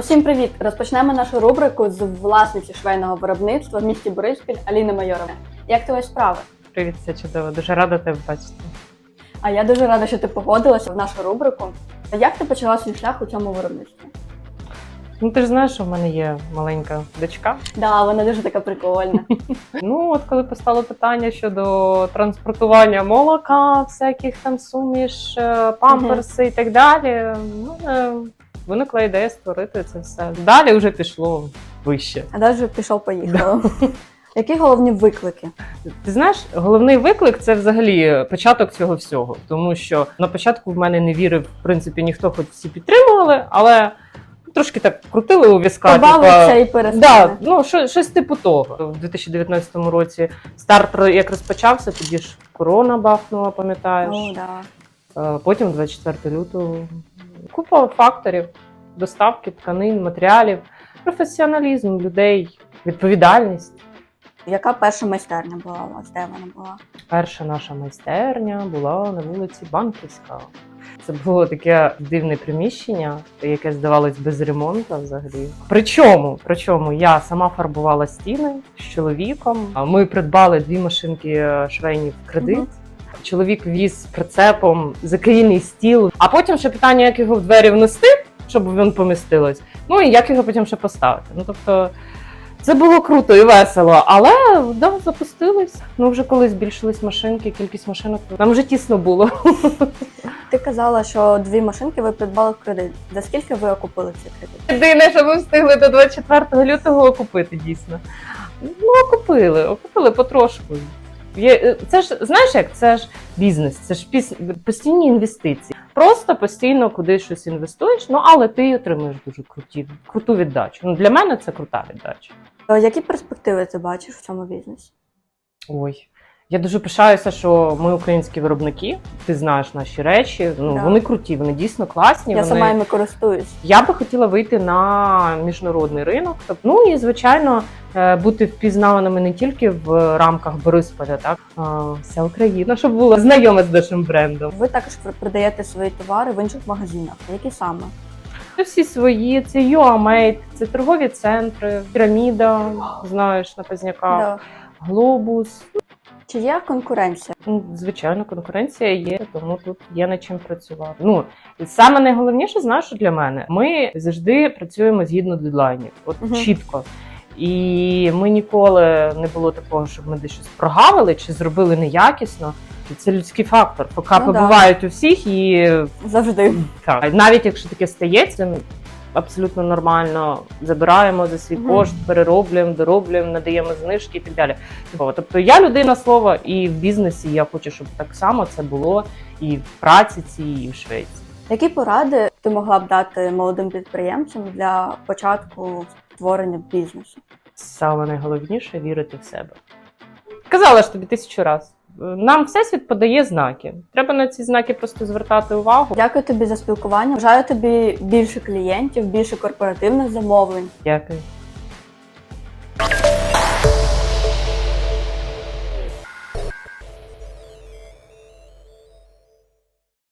Всім привіт! Розпочнемо нашу рубрику з власниці швейного виробництва в місті Бориспіль Аліни Майорової. Як твої справи? Привіт, все чудово. Дуже рада тебе бачити. А я дуже рада, що ти погодилася в нашу рубрику. Як ти почала свій шлях у цьому виробництві? Ну ти ж знаєш, що в мене є маленька дочка. Да, вона дуже така прикольна. Ну, от коли постало питання щодо транспортування молока, всяких там суміш, е, памперси і так далі. Ну, виникла ідея створити це все. Далі вже пішло вище. А далі пішов поїхав. Які головні виклики? Ти знаєш, головний виклик це взагалі початок цього всього. Тому що на початку в мене не вірив, в принципі, ніхто, хоч всі підтримували, але трошки так крутили у візка. Побавився типа, і Да, перестане. ну що, щось типу того. У 2019 році старт як розпочався, тоді ж корона бахнула, пам'ятаєш. О, да. Е, Потім 24 лютого. Купа факторів доставки тканин, матеріалів, професіоналізм людей, відповідальність. Яка перша майстерня була у вас? Де вона була? Перша наша майстерня була на вулиці Банківська. Це було таке дивне приміщення, яке здавалось без ремонту взагалі. Причому, причому я сама фарбувала стіни з чоловіком. Ми придбали дві машинки е, швейні в кредит. Мгм. Чоловік віз прицепом закрійний стіл. А потім ще питання, як його в двері внести, щоб він помістилось. Ну і як його потім ще поставити. Ну тобто. Це було круто і весело, але да, запустились. Ну вже коли збільшились машинки, кількість машинок. Нам вже тісно було. Ти казала, що дві машинки ви придбали в кредит. За скільки ви окупили цей кредит? Єдине, що ми встигли до 24 лютого окупити, дійсно. Ну, окупили, окупили потрошку. Є, це ж знаєш як, це ж бізнес, це ж постійні інвестиції. Просто постійно куди щось інвестуєш, ну але ти отримуєш дуже круті, круту віддачу. Ну, для мене це крута віддача. Е, Які перспективи ти бачиш в цьому бізнесі? Ой. Я дуже пишаюся, що ми українські виробники. Ти знаєш наші речі. Ну Да. вони круті, вони дійсно класні. Я вони... сама іми користуюсь. Я би хотіла вийти на міжнародний ринок. Тобто, ну і звичайно е, бути впізнаваними не тільки в рамках Борисполя, так а вся Україна, щоб була знайома з нашим брендом. Ви також пр- продаєте свої товари в інших магазинах. Які саме? Це всі свої, це UAMate, це торгові центри, піраміда, знаєш, на Позняках, Да. глобус. Чи є конкуренція? Ну, звичайно, конкуренція є, тому тут є над чим працювати. Ну саме найголовніше, знаєш, що для мене, ми завжди працюємо згідно дедлайнів, от Мгм. чітко. І ми ніколи не було такого, щоб ми десь щось прогавили чи зробили неякісно. Це людський фактор. Факапи Ну да. бувають у всіх, і Завжди. так, навіть якщо таке стається, ну, абсолютно нормально забираємо за свій кошт, перероблюємо, дороблюємо, надаємо знижки і так далі. Тобто я людина слова, і в бізнесі я хочу, щоб так само це було і в праці цій, і в Швеції. Які поради ти могла б дати молодим підприємцям для початку створення бізнесу? Саме найголовніше вірити в себе. Казала ж тобі тисячу разів. Нам всесвіт подає знаки. Треба на ці знаки просто звертати увагу. Дякую тобі за спілкування. Бажаю тобі більше клієнтів, більше корпоративних замовлень. Дякую.